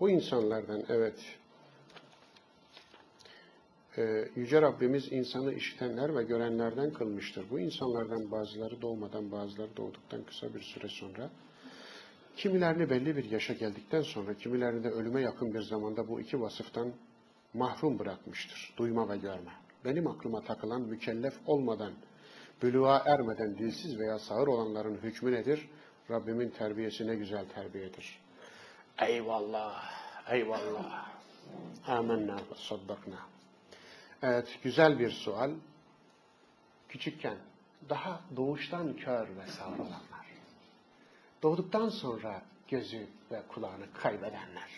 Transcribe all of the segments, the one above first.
Bu insanlardan evet e, Yüce Rabbimiz insanı işitenler ve görenlerden kılmıştır. Bu insanlardan bazıları doğmadan bazıları doğduktan kısa bir süre sonra kimilerini belli bir yaşa geldikten sonra kimilerini de ölüme yakın bir zamanda bu iki vasıftan mahrum bırakmıştır. Duyma ve görme. Benim aklıma takılan mükellef olmadan, bülüğa ermeden dilsiz veya sağır olanların hükmü nedir? Rabbimin terbiyesi ne güzel terbiyedir. Eyvallah, eyvallah. Amenna ve saddakna. Evet, güzel bir sual. Küçükken daha doğuştan kör ve sağır olanlar. Doğduktan sonra gözü ve kulağını kaybedenler.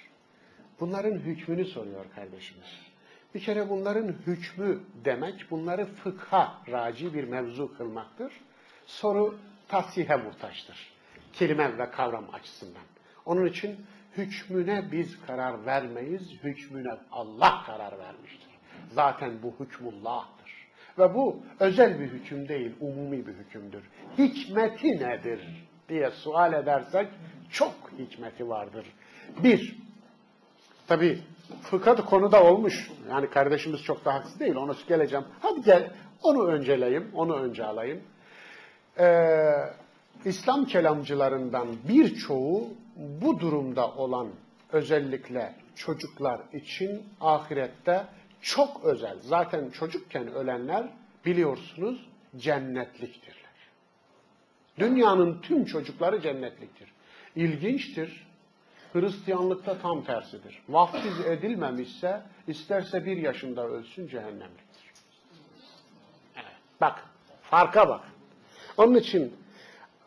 Bunların hükmünü soruyor kardeşimiz. Bir kere bunların hükmü demek bunları fıkha raci bir mevzu kılmaktır. Soru tasihe muhtaçtır. Kelime ve kavram açısından. Onun için hükmüne biz karar vermeyiz, hükmüne Allah karar vermiştir. Zaten bu hükmullah'tır. Ve bu özel bir hüküm değil, umumi bir hükümdür. Hikmeti nedir diye sual edersek çok hikmeti vardır. Bir, tabi fıkıh konuda olmuş. Yani kardeşimiz çok da haksız değil, ona geleceğim. Hadi gel, onu önceleyeyim, onu önce alayım. Ee, İslam kelamcılarından birçoğu bu durumda olan özellikle çocuklar için ahirette çok özel. Zaten çocukken ölenler biliyorsunuz cennetliktirler. Dünyanın tüm çocukları cennetliktir. İlginçtir. Hristiyanlıkta tam tersidir. Vaftiz edilmemişse isterse bir yaşında ölsün cehennemliktir. Evet, bak, farka bak. Onun için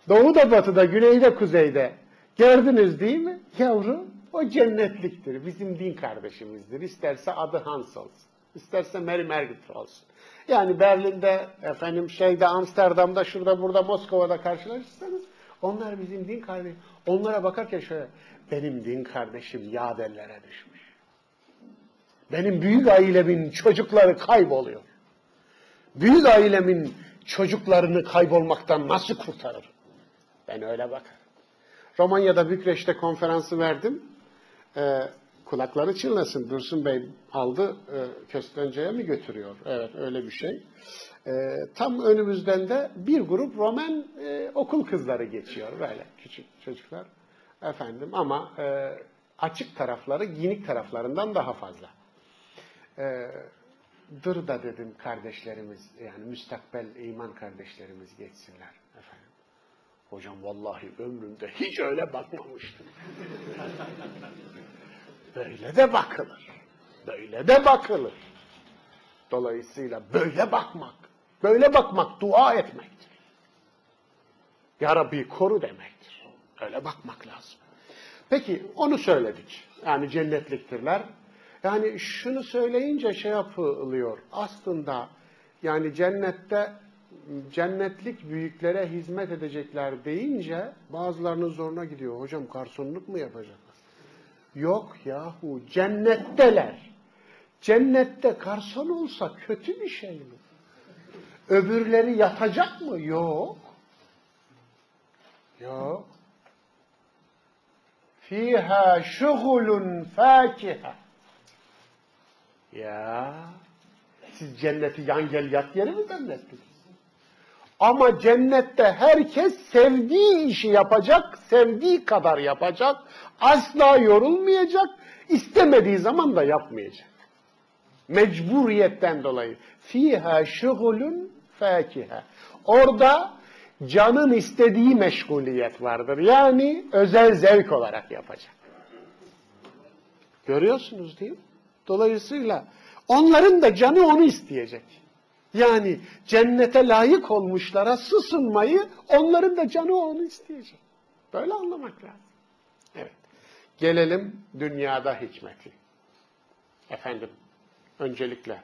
doğuda batıda, güneyde kuzeyde gördünüz değil mi? Yavru o cennetliktir. Bizim din kardeşimizdir. İsterse adı Hans olsun. İsterse Mary Margaret olsun. Yani Berlin'de, efendim şeyde, Amsterdam'da, şurada, burada, Moskova'da karşılaşırsanız onlar bizim din kardeşim. Onlara bakarken şöyle, benim din kardeşim yaderlere düşmüş. Benim büyük ailemin çocukları kayboluyor. Büyük ailemin çocuklarını kaybolmaktan nasıl kurtarır? Ben öyle bakarım. Romanya'da Bükreş'te konferansı verdim. Ee, kulakları çınlasın. Dursun Bey aldı e, Köstence'ye mi götürüyor? Evet öyle bir şey. E, tam önümüzden de bir grup Roman e, okul kızları geçiyor böyle küçük çocuklar. Efendim ama e, açık tarafları ginik taraflarından daha fazla. E, dur da dedim kardeşlerimiz yani müstakbel iman kardeşlerimiz geçsinler efendim. Hocam vallahi ömrümde hiç öyle bakmamıştım. Böyle de bakılır. Böyle de bakılır. Dolayısıyla böyle bakmak, böyle bakmak dua etmektir. Ya Rabbi koru demektir. Öyle bakmak lazım. Peki onu söyledik. Yani cennetliktirler. Yani şunu söyleyince şey yapılıyor. Aslında yani cennette cennetlik büyüklere hizmet edecekler deyince bazılarının zoruna gidiyor. Hocam garsonluk mu yapacaklar? Yok yahu cennetteler. Cennette garson olsa kötü bir şey mi? Öbürleri yatacak mı? Yok. Yok. Fiha şugulun fakiha. Ya siz cenneti yan gel yat yeri mi zannettiniz? Ama cennette herkes sevdiği işi yapacak, sevdiği kadar yapacak, asla yorulmayacak, istemediği zaman da yapmayacak. Mecburiyetten dolayı. Fiha şugulun fakiha. Orada canın istediği meşguliyet vardır. Yani özel zevk olarak yapacak. Görüyorsunuz değil mi? Dolayısıyla onların da canı onu isteyecek. Yani cennete layık olmuşlara susunmayı onların da canı onu isteyecek. Böyle anlamak lazım. Evet. Gelelim dünyada hikmeti. Efendim, öncelikle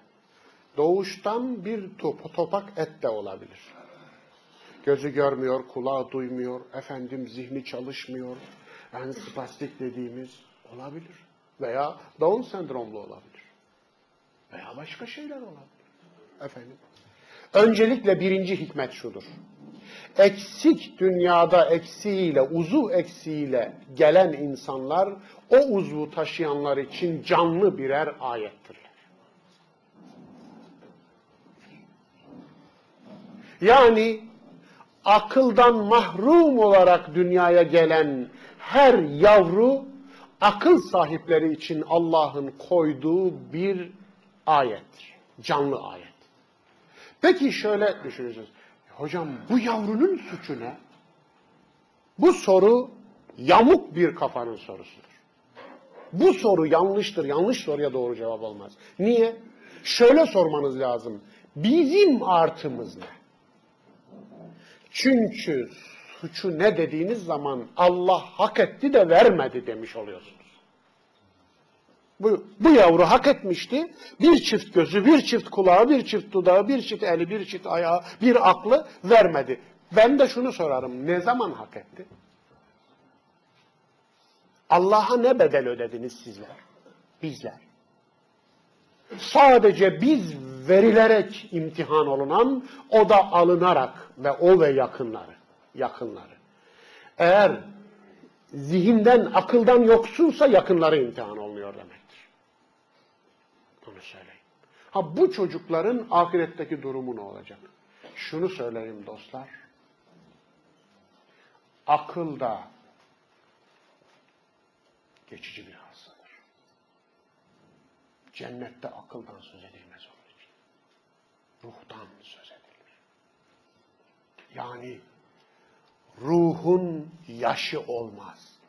doğuştan bir top, topak et de olabilir. Gözü görmüyor, kulağı duymuyor, efendim zihni çalışmıyor. Yani spastik dediğimiz olabilir. Veya Down sendromlu olabilir. Veya başka şeyler olabilir. Efendim. Öncelikle birinci hikmet şudur. eksik dünyada eksiğiyle, uzuv eksiğiyle gelen insanlar o uzvu taşıyanlar için canlı birer ayettirler. Yani akıldan mahrum olarak dünyaya gelen her yavru akıl sahipleri için Allah'ın koyduğu bir ayettir. Canlı ayet. Peki şöyle düşüneceğiz. Hocam bu yavrunun suçu ne? Bu soru yamuk bir kafanın sorusudur. Bu soru yanlıştır. Yanlış soruya doğru cevap olmaz. Niye? Şöyle sormanız lazım. Bizim artımız ne? Çünkü suçu ne dediğiniz zaman Allah hak etti de vermedi demiş oluyorsunuz. Bu, bu yavru hak etmişti. Bir çift gözü, bir çift kulağı, bir çift dudağı, bir çift eli, bir çift ayağı, bir aklı vermedi. Ben de şunu sorarım. Ne zaman hak etti? Allah'a ne bedel ödediniz sizler? Bizler. Sadece biz verilerek imtihan olunan, o da alınarak ve o ve yakınları, yakınları. Eğer zihinden, akıldan yoksunsa yakınları imtihan oluyor demektir. Ha bu çocukların ahiretteki durumu ne olacak? Şunu söyleyeyim dostlar. Akıl da geçici bir hastadır. Cennette akıldan söz edilmez onun için. Ruhtan söz edilir. Yani ruhun yaşı olmaz.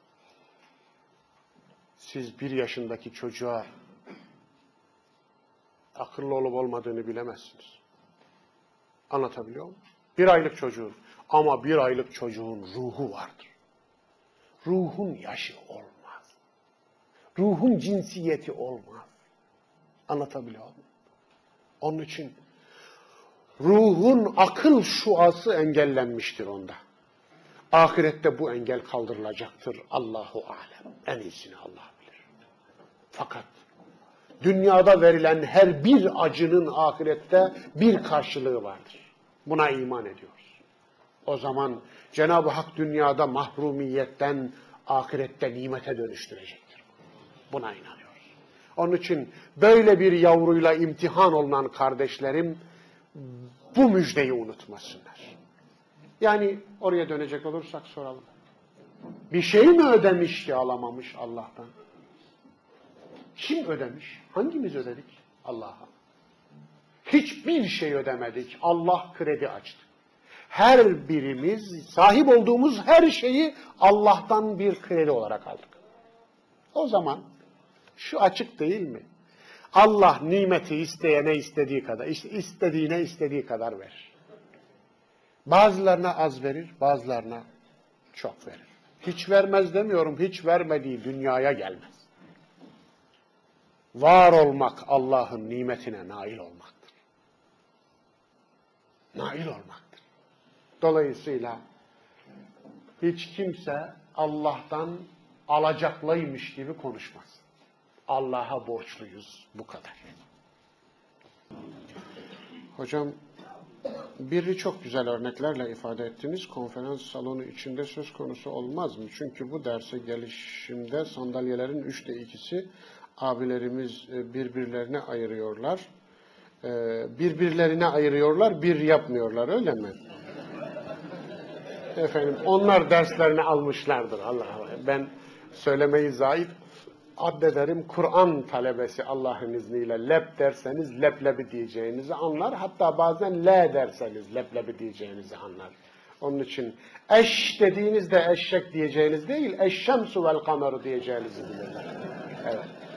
Siz bir yaşındaki çocuğa akıllı olup olmadığını bilemezsiniz. Anlatabiliyor muyum? Bir aylık çocuğun ama bir aylık çocuğun ruhu vardır. Ruhun yaşı olmaz. Ruhun cinsiyeti olmaz. Anlatabiliyor muyum? Onun için ruhun akıl şuası engellenmiştir onda. Ahirette bu engel kaldırılacaktır. Allahu alem. En iyisini Allah bilir. Fakat dünyada verilen her bir acının ahirette bir karşılığı vardır. Buna iman ediyoruz. O zaman Cenab-ı Hak dünyada mahrumiyetten ahirette nimete dönüştürecektir. Buna inanıyoruz. Onun için böyle bir yavruyla imtihan olunan kardeşlerim bu müjdeyi unutmasınlar. Yani oraya dönecek olursak soralım. Bir şey mi ödemiş ki alamamış Allah'tan? Kim ödemiş? Hangimiz ödedik? Allah'a. Hiçbir şey ödemedik. Allah kredi açtı. Her birimiz sahip olduğumuz her şeyi Allah'tan bir kredi olarak aldık. O zaman şu açık değil mi? Allah nimeti isteyene istediği kadar, istediğine istediği kadar verir. Bazılarına az verir, bazılarına çok verir. Hiç vermez demiyorum, hiç vermediği dünyaya gelmez. Var olmak Allah'ın nimetine nail olmaktır. Nail olmaktır. Dolayısıyla hiç kimse Allah'tan alacaklıymış gibi konuşmaz. Allah'a borçluyuz bu kadar. Hocam biri çok güzel örneklerle ifade ettiniz. Konferans salonu içinde söz konusu olmaz mı? Çünkü bu derse gelişimde sandalyelerin üçte ikisi abilerimiz e, birbirlerine ayırıyorlar. E, birbirlerine ayırıyorlar, bir yapmıyorlar öyle mi? Efendim onlar derslerini almışlardır Allah Allah. Ben söylemeyi zayıf addederim Kur'an talebesi Allah'ın izniyle lep derseniz leblebi diyeceğinizi anlar. Hatta bazen le derseniz leblebi diyeceğinizi anlar. Onun için eş dediğinizde eşek diyeceğiniz değil, eşşemsu vel kameru diyeceğinizi bilirler. Evet.